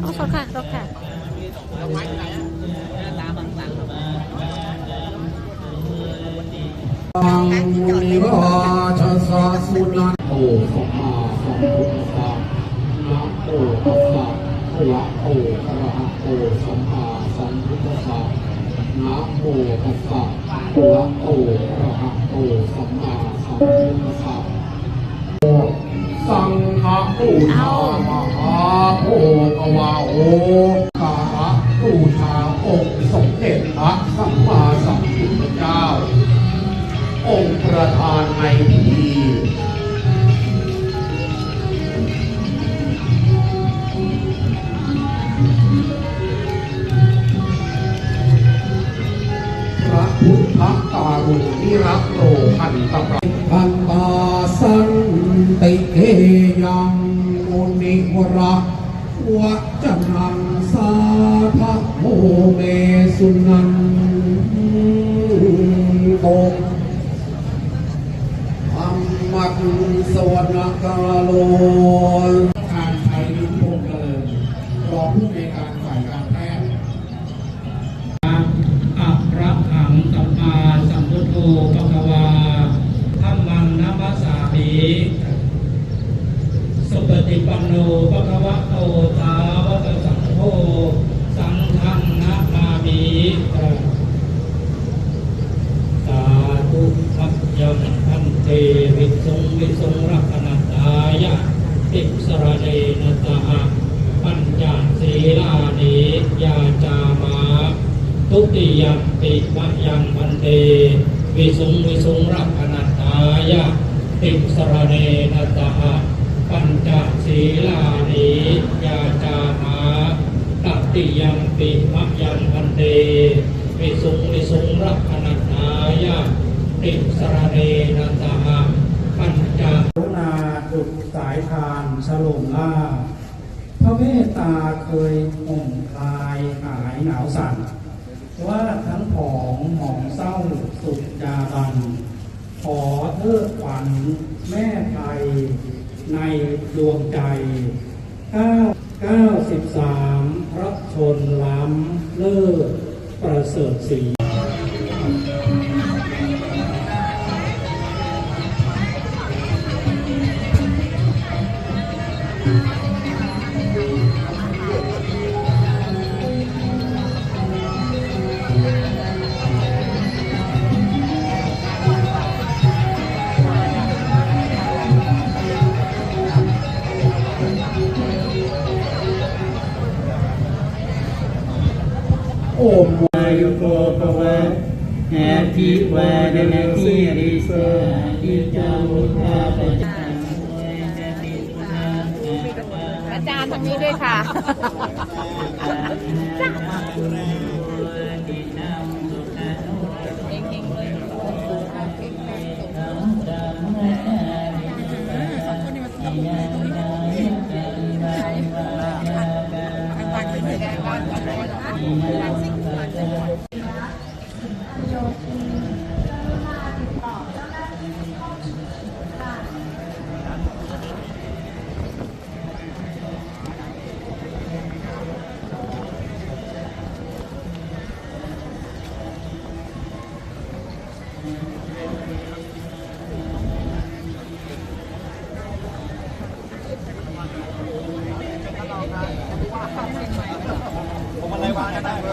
โอ้ขอค่ะขอค่ะตังนิราชส สัมนะโมตัสสะภะโตอะระหะโตสัมมาสัมพุทธัสสะสังฆปูชามหาโพกวาโอการะปูชาองค์สมเด็จพระสัมมาสัมพุทธเจ้า องค์ประธานในพิธี การุณนิรักโรพันตปราพันตาสันติเทยังมุนิวระวัจนังสาภโมเมสุนันโตธรรมักสวรรกาโลการใช้ลิ้นพงเจริญรองผู้ในการ ปะคะวาธัมมังนัมัสสามิสุปฏิปันโนปะคะวะโตสาวกสังโฆสังฆังนะมามิสาธุมัจยังพันเตวิสุงวิสุงรักนัตตายะติสระเดนตหะปัญจศีลานิยาจามาทุติยัมปิมะยังพันเต วิสุงวิสุงรักขณตตายะติสรเนนัตหะปัญจศีลานิยาจามาตติยัมปิมะยังพันเตวิสุงวิสุงรักขณตตายะติสรเนนัตหะปัญจรุณาจุดสายทานฉลมล่าพระเมตตาเคยห่มคลายหายหนาวสั่นว่าทั้งผองหมองเศร้าสุดยาบัน ขอเันแม่ไทย ในดวงใจ 9 93 พระชนล้ำเลิศประเสริฐศรี โอมอายุโกภวะอาทิวาดนาทีริสาอิจามุทาปะจาอาจารย์ทางนี้ด้วยค่ะ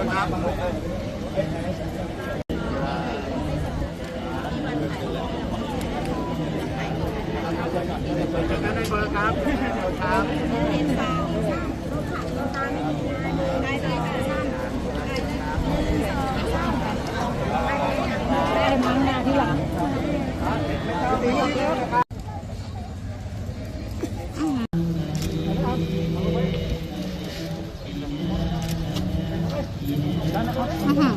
ครับากน้นได้บอร์ครับครับได้มาที่หลัง 嗯哼。